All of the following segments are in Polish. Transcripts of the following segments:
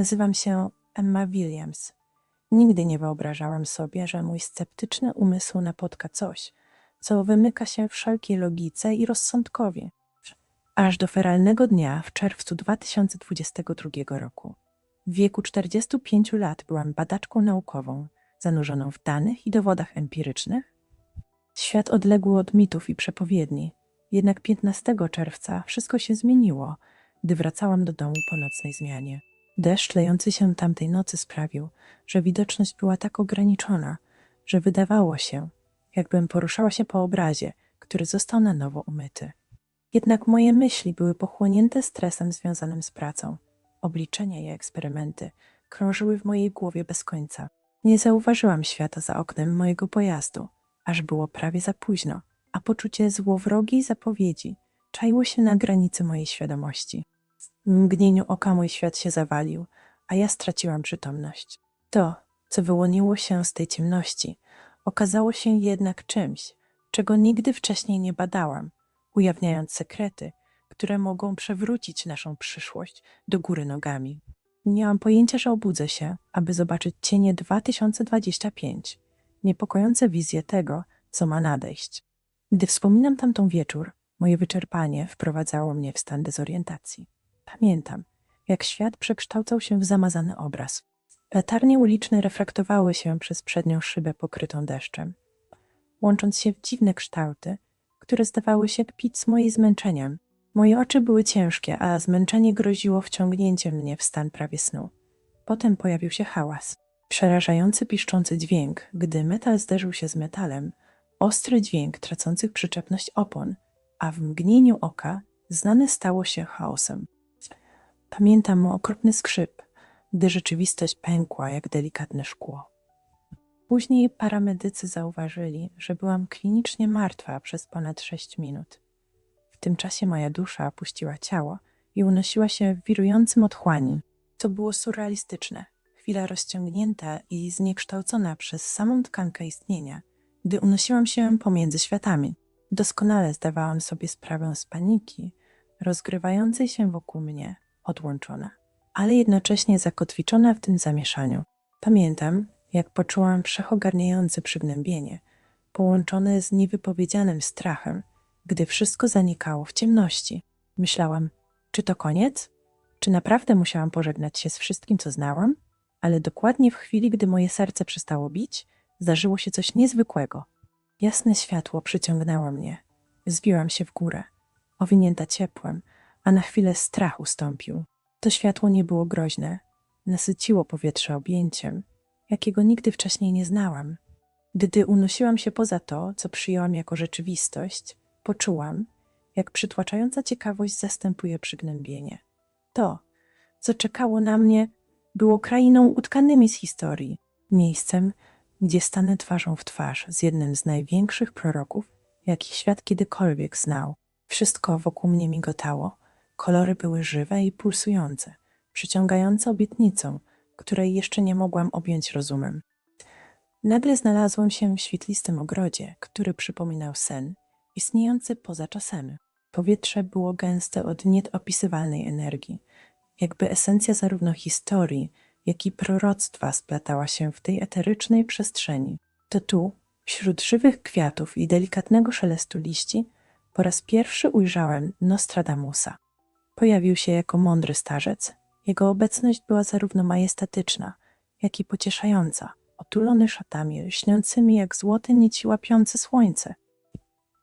Nazywam się Emma Williams. Nigdy nie wyobrażałam sobie, że mój sceptyczny umysł napotka coś, co wymyka się wszelkiej logice i rozsądkowi. Aż do feralnego dnia w czerwcu 2022 roku. W wieku 45 lat byłam badaczką naukową, zanurzoną w danych i dowodach empirycznych. Świat odległy od mitów i przepowiedni. Jednak 15 czerwca wszystko się zmieniło, gdy wracałam do domu po nocnej zmianie. Deszcz lejący się tamtej nocy sprawił, że widoczność była tak ograniczona, że wydawało się, jakbym poruszała się po obrazie, który został na nowo umyty. Jednak moje myśli były pochłonięte stresem związanym z pracą. Obliczenia i eksperymenty krążyły w mojej głowie bez końca. Nie zauważyłam świata za oknem mojego pojazdu, aż było prawie za późno, a poczucie złowrogiej zapowiedzi czaiło się na granicy mojej świadomości. Mgnieniu oka mój świat się zawalił, a ja straciłam przytomność. To, co wyłoniło się z tej ciemności, okazało się jednak czymś, czego nigdy wcześniej nie badałam, ujawniając sekrety, które mogą przewrócić naszą przyszłość do góry nogami. Nie mam pojęcia, że obudzę się, aby zobaczyć cienie 2025, niepokojące wizje tego, co ma nadejść. Gdy wspominam tamtą wieczór, moje wyczerpanie wprowadzało mnie w stan dezorientacji. Pamiętam, jak świat przekształcał się w zamazany obraz. Latarnie uliczne reflektowały się przez przednią szybę pokrytą deszczem, łącząc się w dziwne kształty, które zdawały się kpić z moim zmęczeniem. Moje oczy były ciężkie, a zmęczenie groziło wciągnięciem mnie w stan prawie snu. Potem pojawił się hałas. Przerażający piszczący dźwięk, gdy metal zderzył się z metalem, ostry dźwięk tracących przyczepność opon, a w mgnieniu oka znane stało się chaosem. Pamiętam okropny skrzyp, gdy rzeczywistość pękła jak delikatne szkło. Później paramedycy zauważyli, że byłam klinicznie martwa przez ponad sześć minut. W tym czasie moja dusza opuściła ciało i unosiła się w wirującym otchłani. To było surrealistyczne. Chwila rozciągnięta i zniekształcona przez samą tkankę istnienia, gdy unosiłam się pomiędzy światami. Doskonale zdawałam sobie sprawę z paniki, rozgrywającej się wokół mnie, odłączona, ale jednocześnie zakotwiczona w tym zamieszaniu. Pamiętam, jak poczułam wszechogarniające przygnębienie, połączone z niewypowiedzianym strachem, gdy wszystko zanikało w ciemności. Myślałam, czy to koniec? Czy naprawdę musiałam pożegnać się z wszystkim, co znałam? Ale dokładnie w chwili, gdy moje serce przestało bić, zdarzyło się coś niezwykłego. Jasne światło przyciągnęło mnie. Zbiłam się w górę, owinięta ciepłem, a na chwilę strach ustąpił. To światło nie było groźne, nasyciło powietrze objęciem, jakiego nigdy wcześniej nie znałam. Gdy unosiłam się poza to, co przyjęłam jako rzeczywistość, poczułam, jak przytłaczająca ciekawość zastępuje przygnębienie. To, co czekało na mnie, było krainą utkanymi z historii, miejscem, gdzie stanę twarzą w twarz z jednym z największych proroków, jaki świat kiedykolwiek znał. Wszystko wokół mnie migotało, kolory były żywe i pulsujące, przyciągające obietnicą, której jeszcze nie mogłam objąć rozumem. Nagle znalazłam się w świetlistym ogrodzie, który przypominał sen, istniejący poza czasem. Powietrze było gęste od nieopisywalnej energii, jakby esencja zarówno historii, jak i proroctwa splatała się w tej eterycznej przestrzeni. To tu, wśród żywych kwiatów i delikatnego szelestu liści, po raz pierwszy ujrzałem Nostradamusa. Pojawił się jako mądry starzec. Jego obecność była zarówno majestatyczna, jak i pocieszająca, otulony szatami lśniącymi jak złote nici łapiące słońce.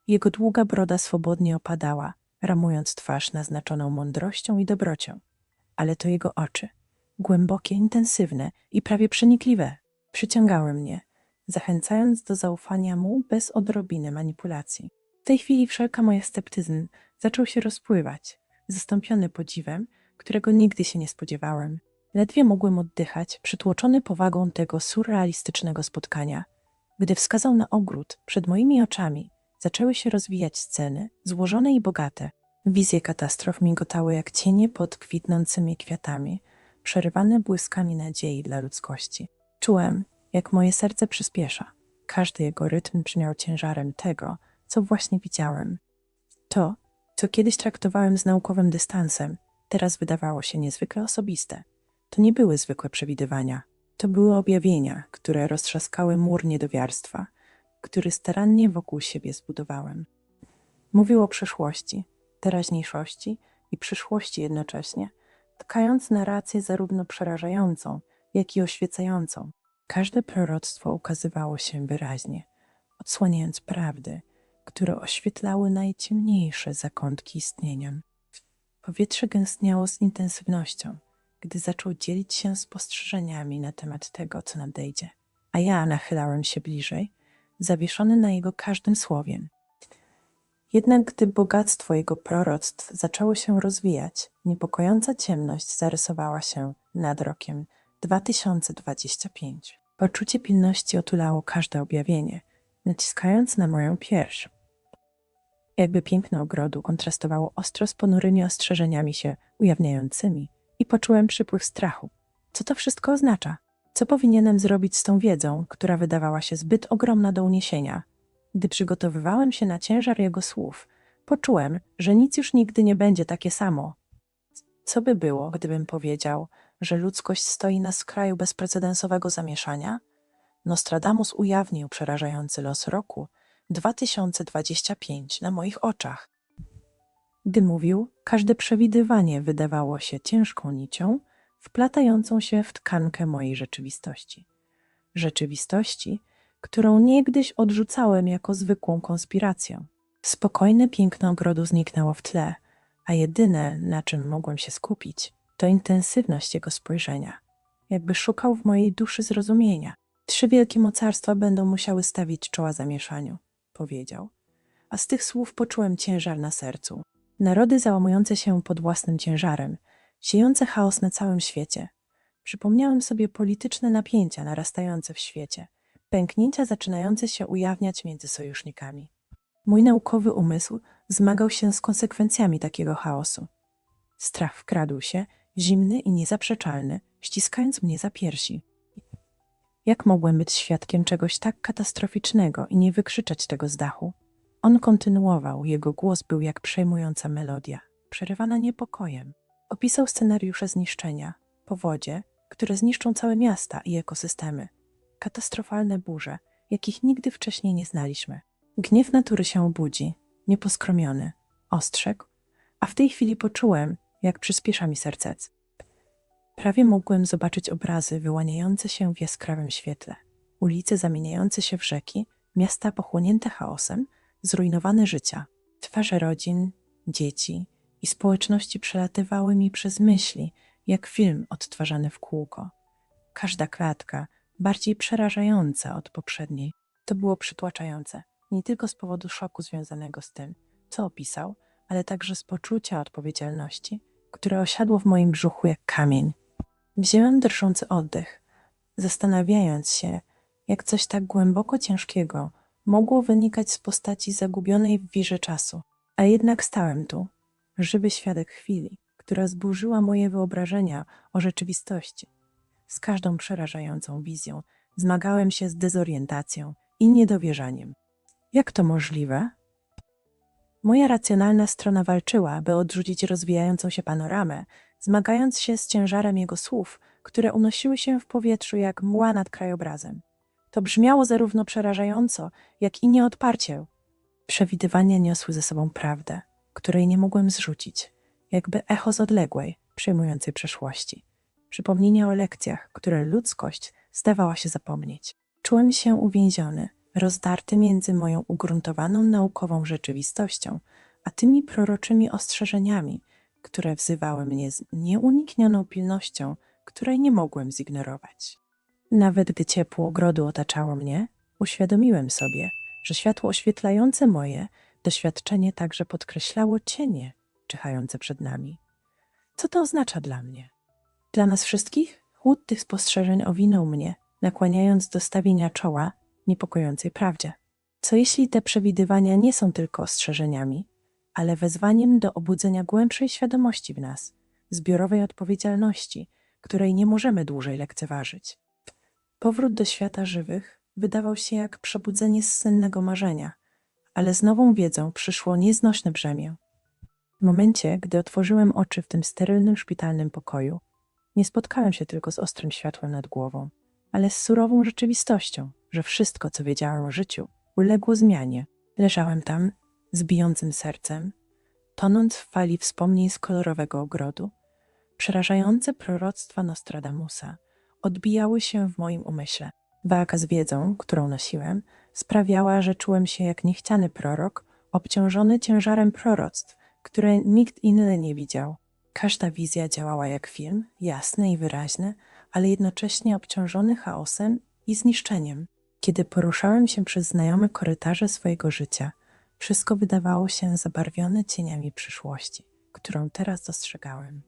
Jego długa broda swobodnie opadała, ramując twarz naznaczoną mądrością i dobrocią. Ale to jego oczy, głębokie, intensywne i prawie przenikliwe, przyciągały mnie, zachęcając do zaufania mu bez odrobiny manipulacji. W tej chwili wszelka moja sceptyzm zaczął się rozpływać, zastąpiony podziwem, którego nigdy się nie spodziewałem. Ledwie mogłem oddychać, przytłoczony powagą tego surrealistycznego spotkania. Gdy wskazał na ogród, przed moimi oczami zaczęły się rozwijać sceny, złożone i bogate. Wizje katastrof migotały jak cienie pod kwitnącymi kwiatami, przerywane błyskami nadziei dla ludzkości. Czułem, jak moje serce przyspiesza. Każdy jego rytm brzmiał ciężarem tego, co właśnie widziałem. To, co kiedyś traktowałem z naukowym dystansem, teraz wydawało się niezwykle osobiste. To nie były zwykłe przewidywania. To były objawienia, które roztrzaskały mur niedowiarstwa, który starannie wokół siebie zbudowałem. Mówił o przeszłości, teraźniejszości i przyszłości jednocześnie, tkając narrację zarówno przerażającą, jak i oświecającą. Każde proroctwo ukazywało się wyraźnie, odsłaniając prawdy, które oświetlały najciemniejsze zakątki istnienia. Powietrze gęstniało z intensywnością, gdy zaczął dzielić się spostrzeżeniami na temat tego, co nadejdzie, a ja nachylałem się bliżej, zawieszony na jego każdym słowiem. Jednak gdy bogactwo jego proroctw zaczęło się rozwijać, niepokojąca ciemność zarysowała się nad rokiem 2025. Poczucie pilności otulało każde objawienie, naciskając na moją pierś. Jakby piękno ogrodu kontrastowało ostro z ponurymi ostrzeżeniami się ujawniającymi i poczułem przypływ strachu. Co to wszystko oznacza? Co powinienem zrobić z tą wiedzą, która wydawała się zbyt ogromna do uniesienia? Gdy przygotowywałem się na ciężar jego słów, poczułem, że nic już nigdy nie będzie takie samo. Co by było, gdybym powiedział, że ludzkość stoi na skraju bezprecedensowego zamieszania? Nostradamus ujawnił przerażający los roku 2025 na moich oczach. Gdy mówił, każde przewidywanie wydawało się ciężką nicią, wplatającą się w tkankę mojej rzeczywistości. Rzeczywistości, którą niegdyś odrzucałem jako zwykłą konspirację. Spokojne piękno ogrodu zniknęło w tle, a jedyne, na czym mogłem się skupić, to intensywność jego spojrzenia. Jakby szukał w mojej duszy zrozumienia. Trzy wielkie mocarstwa będą musiały stawić czoła zamieszaniu, powiedział. A z tych słów poczułem ciężar na sercu. Narody załamujące się pod własnym ciężarem, siejące chaos na całym świecie. Przypomniałem sobie polityczne napięcia narastające w świecie, pęknięcia zaczynające się ujawniać między sojusznikami. Mój naukowy umysł zmagał się z konsekwencjami takiego chaosu. Strach wkradł się, zimny i niezaprzeczalny, ściskając mnie za piersi. Jak mogłem być świadkiem czegoś tak katastroficznego i nie wykrzyczeć tego z dachu? On kontynuował, jego głos był jak przejmująca melodia, przerywana niepokojem. Opisał scenariusze zniszczenia, powodzie, które zniszczą całe miasta i ekosystemy, katastrofalne burze, jakich nigdy wcześniej nie znaliśmy. Gniew natury się obudzi, nieposkromiony, ostrzegł, a w tej chwili poczułem, jak przyspiesza mi sercec. Prawie mogłem zobaczyć obrazy wyłaniające się w jaskrawym świetle, ulice zamieniające się w rzeki, miasta pochłonięte chaosem, zrujnowane życia. Twarze rodzin, dzieci i społeczności przelatywały mi przez myśli, jak film odtwarzany w kółko. Każda klatka bardziej przerażająca od poprzedniej. To było przytłaczające, nie tylko z powodu szoku związanego z tym, co opisał, ale także z poczucia odpowiedzialności, które osiadło w moim brzuchu jak kamień. Wziąłem drżący oddech, zastanawiając się, jak coś tak głęboko ciężkiego mogło wynikać z postaci zagubionej w wirze czasu. A jednak stałem tu, żywy świadek chwili, która zburzyła moje wyobrażenia o rzeczywistości. Z każdą przerażającą wizją zmagałem się z dezorientacją i niedowierzaniem. Jak to możliwe? Moja racjonalna strona walczyła, by odrzucić rozwijającą się panoramę, zmagając się z ciężarem jego słów, które unosiły się w powietrzu jak mła nad krajobrazem. To brzmiało zarówno przerażająco, jak i nieodparcie. Przewidywania niosły ze sobą prawdę, której nie mogłem zrzucić, jakby echo z odległej, przejmującej przeszłości. Przypomnienia o lekcjach, które ludzkość zdawała się zapomnieć. Czułem się uwięziony, rozdarty między moją ugruntowaną naukową rzeczywistością, a tymi proroczymi ostrzeżeniami, które wzywały mnie z nieuniknioną pilnością, której nie mogłem zignorować. Nawet gdy ciepło ogrodu otaczało mnie, uświadomiłem sobie, że światło oświetlające moje doświadczenie także podkreślało cienie czyhające przed nami. Co to oznacza dla mnie? Dla nas wszystkich chłód tych spostrzeżeń owinął mnie, nakłaniając do stawienia czoła niepokojącej prawdzie. Co jeśli te przewidywania nie są tylko ostrzeżeniami, ale wezwaniem do obudzenia głębszej świadomości w nas, zbiorowej odpowiedzialności, której nie możemy dłużej lekceważyć? Powrót do świata żywych wydawał się jak przebudzenie z sennego marzenia, ale z nową wiedzą przyszło nieznośne brzemię. W momencie, gdy otworzyłem oczy w tym sterylnym szpitalnym pokoju, Nie spotkałem się tylko z ostrym światłem nad głową, ale z surową rzeczywistością, że wszystko, co wiedziałem o życiu, uległo zmianie. Leżałem tam z bijącym sercem, tonąc w fali wspomnień z kolorowego ogrodu. Przerażające proroctwa Nostradamusa odbijały się w moim umyśle. Walka z wiedzą, którą nosiłem, sprawiała, że czułem się jak niechciany prorok, obciążony ciężarem proroctw, które nikt inny nie widział. Każda wizja działała jak film, jasny i wyraźny, ale jednocześnie obciążony chaosem i zniszczeniem. Kiedy poruszałem się przez znajome korytarze swojego życia, wszystko wydawało się zabarwione cieniami przyszłości, którą teraz dostrzegałem.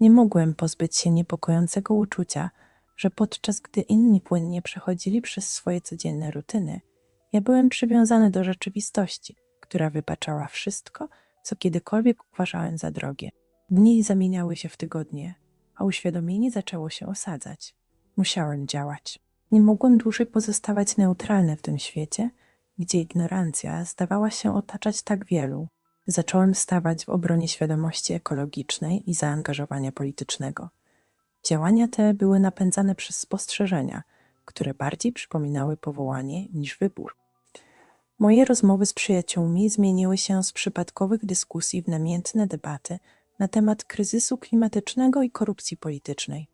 Nie mogłem pozbyć się niepokojącego uczucia, że podczas gdy inni płynnie przechodzili przez swoje codzienne rutyny, ja byłem przywiązany do rzeczywistości, która wybaczała wszystko, co kiedykolwiek uważałem za drogie. Dni zamieniały się w tygodnie, a uświadomienie zaczęło się osadzać. Musiałem działać. Nie mogłem dłużej pozostawać neutralny w tym świecie, gdzie ignorancja zdawała się otaczać tak wielu. Zacząłem stawać w obronie świadomości ekologicznej i zaangażowania politycznego. Działania te były napędzane przez spostrzeżenia, które bardziej przypominały powołanie niż wybór. Moje rozmowy z przyjaciółmi zmieniły się z przypadkowych dyskusji w namiętne debaty na temat kryzysu klimatycznego i korupcji politycznej.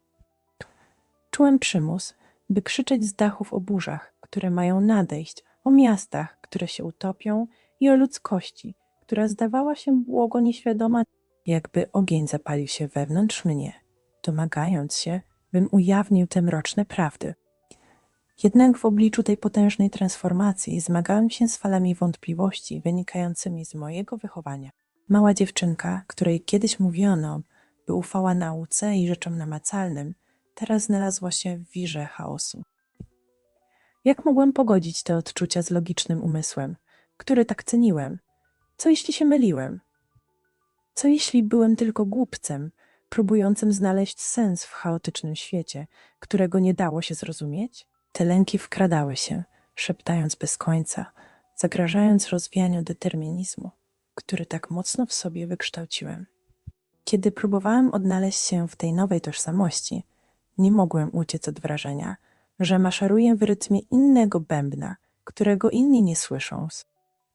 Czułem przymus, by krzyczeć z dachów o burzach, które mają nadejść, o miastach, które się utopią i o ludzkości, która zdawała się błogo nieświadoma, jakby ogień zapalił się wewnątrz mnie, domagając się, bym ujawnił te mroczne prawdy. Jednak w obliczu tej potężnej transformacji zmagałem się z falami wątpliwości wynikającymi z mojego wychowania. Mała dziewczynka, której kiedyś mówiono, by ufała nauce i rzeczom namacalnym, teraz znalazła się w wirze chaosu. Jak mogłem pogodzić te odczucia z logicznym umysłem, który tak ceniłem? Co jeśli się myliłem? Co jeśli byłem tylko głupcem, próbującym znaleźć sens w chaotycznym świecie, którego nie dało się zrozumieć? Te lęki wkradały się, szeptając bez końca, zagrażając rozwianiu determinizmu, który tak mocno w sobie wykształciłem. Kiedy próbowałem odnaleźć się w tej nowej tożsamości, nie mogłem uciec od wrażenia, że maszeruję w rytmie innego bębna, którego inni nie słyszą.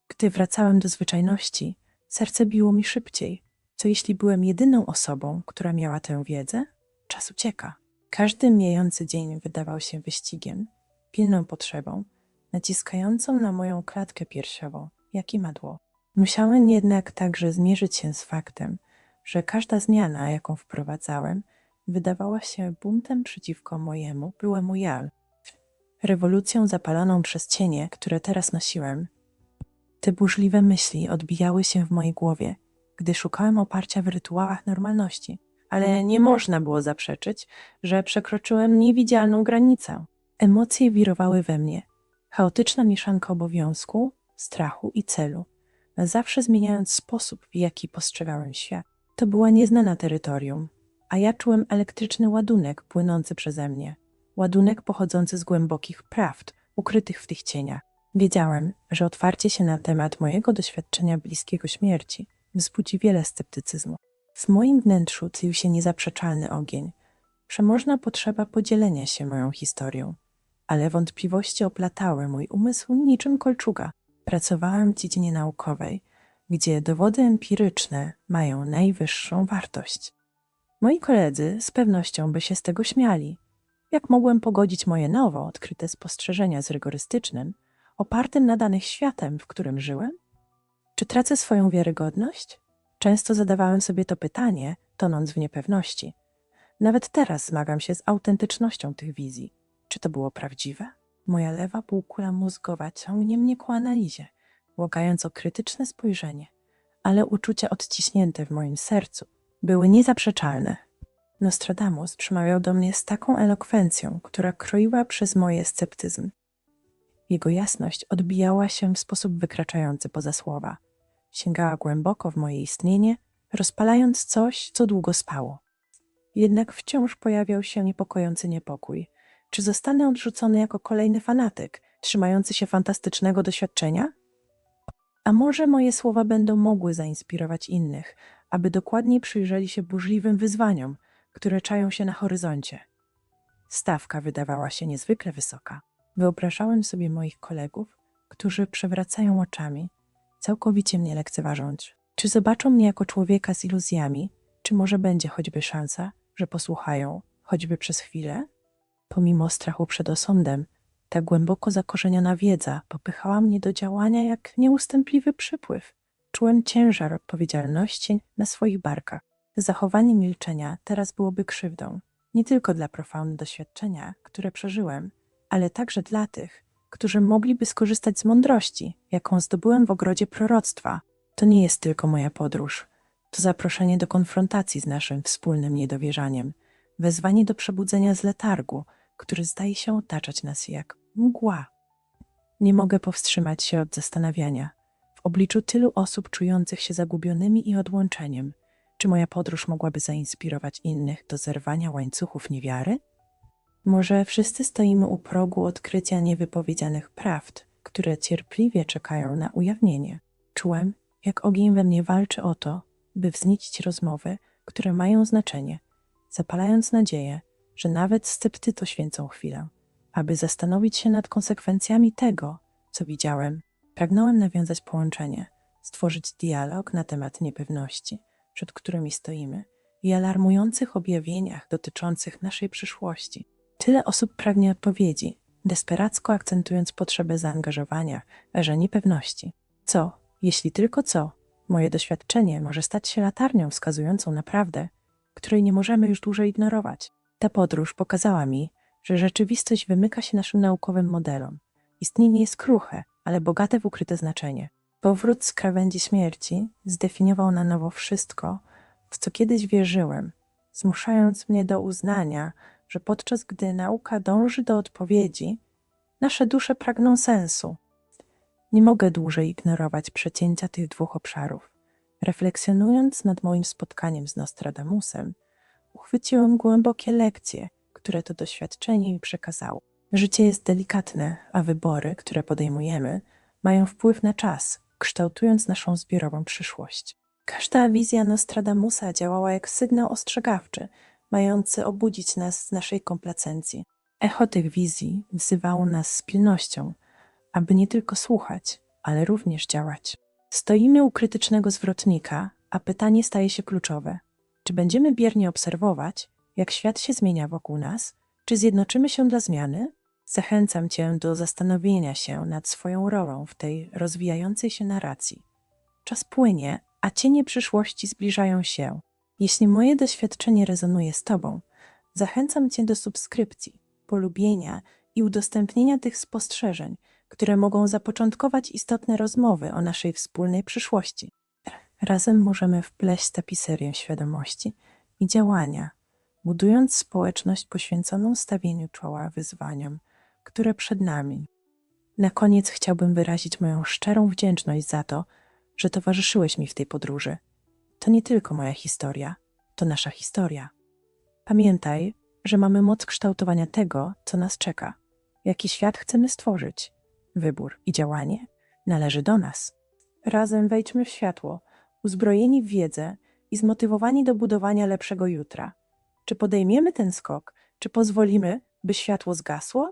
Gdy wracałem do zwyczajności, serce biło mi szybciej. Co jeśli byłem jedyną osobą, która miała tę wiedzę? Czas ucieka. Każdy mijający dzień wydawał się wyścigiem, pilną potrzebą, naciskającą na moją klatkę piersiową, jak i madło. Musiałem jednak także zmierzyć się z faktem, że każda zmiana, jaką wprowadzałem, wydawała się buntem przeciwko mojemu byłemu ja, rewolucją zapaloną przez cienie, które teraz nosiłem. Te burzliwe myśli odbijały się w mojej głowie, gdy szukałem oparcia w rytuałach normalności, ale nie można było zaprzeczyć, że przekroczyłem niewidzialną granicę. Emocje wirowały we mnie, chaotyczna mieszanka obowiązku, strachu i celu, zawsze zmieniając sposób, w jaki postrzegałem świat. To była nieznana terytorium, a ja czułem elektryczny ładunek płynący przeze mnie. Ładunek pochodzący z głębokich prawd, ukrytych w tych cieniach. Wiedziałem, że otwarcie się na temat mojego doświadczenia bliskiego śmierci wzbudzi wiele sceptycyzmu. W moim wnętrzu tlił się niezaprzeczalny ogień, przemożna potrzeba podzielenia się moją historią, ale wątpliwości oplatały mój umysł niczym kolczuga. Pracowałem w dziedzinie naukowej, gdzie dowody empiryczne mają najwyższą wartość. Moi koledzy z pewnością by się z tego śmiali. Jak mogłem pogodzić moje nowo odkryte spostrzeżenia z rygorystycznym, opartym na danych światem, w którym żyłem? Czy tracę swoją wiarygodność? Często zadawałem sobie to pytanie, tonąc w niepewności. Nawet teraz zmagam się z autentycznością tych wizji. Czy to było prawdziwe? Moja lewa półkula mózgowa ciągnie mnie ku analizie, błagając o krytyczne spojrzenie, ale uczucia odciśnięte w moim sercu były niezaprzeczalne. Nostradamus przemawiał do mnie z taką elokwencją, która kroiła przez moje sceptyzm. Jego jasność odbijała się w sposób wykraczający poza słowa. Sięgała głęboko w moje istnienie, rozpalając coś, co długo spało. Jednak wciąż pojawiał się niepokojący niepokój. Czy zostanę odrzucony jako kolejny fanatyk, trzymający się fantastycznego doświadczenia? A może moje słowa będą mogły zainspirować innych, aby dokładniej przyjrzeli się burzliwym wyzwaniom, które czają się na horyzoncie. Stawka wydawała się niezwykle wysoka. Wyobrażałem sobie moich kolegów, którzy przewracają oczami, całkowicie mnie lekceważąc. Czy zobaczą mnie jako człowieka z iluzjami, czy może będzie choćby szansa, że posłuchają, choćby przez chwilę? Pomimo strachu przed osądem, ta głęboko zakorzeniona wiedza popychała mnie do działania jak nieustępliwy przypływ. Czułem ciężar odpowiedzialności na swoich barkach. Zachowanie milczenia teraz byłoby krzywdą, nie tylko dla profaunu doświadczenia, które przeżyłem, ale także dla tych, którzy mogliby skorzystać z mądrości, jaką zdobyłem w ogrodzie proroctwa. To nie jest tylko moja podróż. To zaproszenie do konfrontacji z naszym wspólnym niedowierzaniem, wezwanie do przebudzenia z letargu, który zdaje się otaczać nas jak mgła. Nie mogę powstrzymać się od zastanawiania. W obliczu tylu osób czujących się zagubionymi i odłączeniem, czy moja podróż mogłaby zainspirować innych do zerwania łańcuchów niewiary? Może wszyscy stoimy u progu odkrycia niewypowiedzianych prawd, które cierpliwie czekają na ujawnienie. Czułem, jak ogień we mnie walczy o to, by wzniecić rozmowy, które mają znaczenie, zapalając nadzieję, że nawet scepty to święcą chwilę, aby zastanowić się nad konsekwencjami tego, co widziałem. Pragnąłem nawiązać połączenie, stworzyć dialog na temat niepewności, przed którymi stoimy i alarmujących objawieniach dotyczących naszej przyszłości. Tyle osób pragnie odpowiedzi, desperacko akcentując potrzebę zaangażowania erze niepewności. Co, jeśli tylko co, moje doświadczenie może stać się latarnią wskazującą na prawdę, której nie możemy już dłużej ignorować. Ta podróż pokazała mi, że rzeczywistość wymyka się naszym naukowym modelom. Istnienie jest kruche, ale bogate w ukryte znaczenie. Powrót z krawędzi śmierci zdefiniował na nowo wszystko, w co kiedyś wierzyłem, zmuszając mnie do uznania, że podczas gdy nauka dąży do odpowiedzi, nasze dusze pragną sensu. Nie mogę dłużej ignorować przecięcia tych dwóch obszarów. Refleksjonując nad moim spotkaniem z Nostradamusem, uchwyciłem głębokie lekcje, które to doświadczenie mi przekazało. Życie jest delikatne, a wybory, które podejmujemy, mają wpływ na czas, kształtując naszą zbiorową przyszłość. Każda wizja Nostradamusa działała jak sygnał ostrzegawczy, mający obudzić nas z naszej komplacencji. Echo tych wizji wzywało nas z pilnością, aby nie tylko słuchać, ale również działać. Stoimy u krytycznego zwrotnika, a pytanie staje się kluczowe. Czy będziemy biernie obserwować, jak świat się zmienia wokół nas, czy zjednoczymy się dla zmiany? Zachęcam Cię do zastanowienia się nad swoją rolą w tej rozwijającej się narracji. Czas płynie, a cienie przyszłości zbliżają się. Jeśli moje doświadczenie rezonuje z Tobą, zachęcam Cię do subskrypcji, polubienia i udostępnienia tych spostrzeżeń, które mogą zapoczątkować istotne rozmowy o naszej wspólnej przyszłości. Razem możemy wpleść tapiserię świadomości i działania, budując społeczność poświęconą stawieniu czoła wyzwaniom, które przed nami. Na koniec chciałbym wyrazić moją szczerą wdzięczność za to, że towarzyszyłeś mi w tej podróży. To nie tylko moja historia, to nasza historia. Pamiętaj, że mamy moc kształtowania tego, co nas czeka, jaki świat chcemy stworzyć. Wybór i działanie należy do nas. Razem wejdźmy w światło, uzbrojeni w wiedzę i zmotywowani do budowania lepszego jutra. Czy podejmiemy ten skok, czy pozwolimy, by światło zgasło?